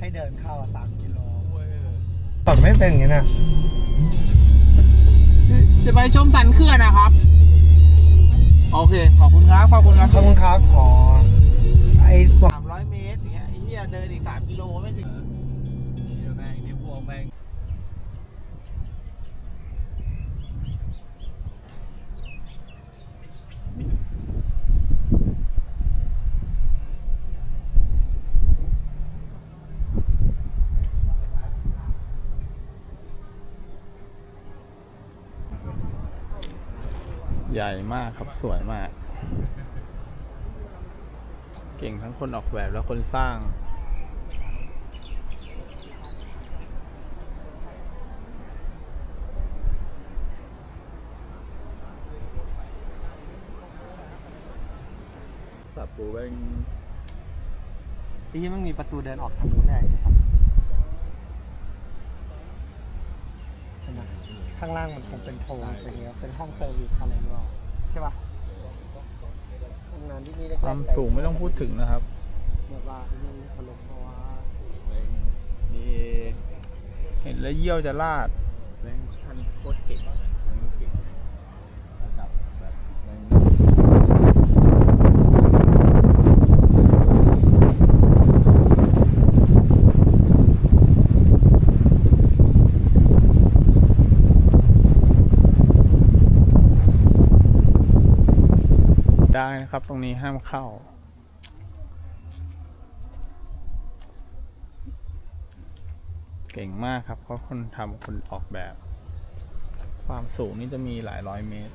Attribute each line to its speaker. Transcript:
Speaker 1: ให้เดินเข้าสามกิโลตอนไม่เป็นอย่างนี้นะ
Speaker 2: จะไปชมสันเขื่อนนะครับ โอเค ขอบคุณครับ ขอบคุณครับ
Speaker 1: ขอบคุณครับขอไอ้พวก
Speaker 2: สามร้อยเมตรอย่างเงี้ยไอ้เหี้ยเดินอีกสามกิโลไม่ถึง
Speaker 3: เชี่ยแม่งนี่พวกแม่ง
Speaker 2: ใหญ่มากครับสวยมาก เก่งทั้งคนออกแบบและคนสร้าง
Speaker 3: สับปูแม่ง
Speaker 1: ที่มันมีประตูเดินออกทางนู้นได้ครับเห็นไหม ข้างล่างมันคงเป็นโถงเป็นอย่างเงี้ยเป็นห้องเซอร์วิสอะไรหรือเปล่าใช่ป่ะทำงานที่นี่แรกๆ
Speaker 2: ความสูงไม่ต้องพูดถึงนะครับ
Speaker 1: แบบว่ามันถล่มเพราะว่า
Speaker 3: แม่งนี่
Speaker 2: เห็นแล้วเยี่ยวจะลาด
Speaker 3: แม่งท่านโคตรเก่งแม่งเก่งระดับแบบแม่ง
Speaker 2: ได้ นะครับ ตรงนี้ห้ามเข้า เก่งมากครับเพราะคนทำคนออกแบบ ความสูงนี่จะมีหลายร้อยเมตร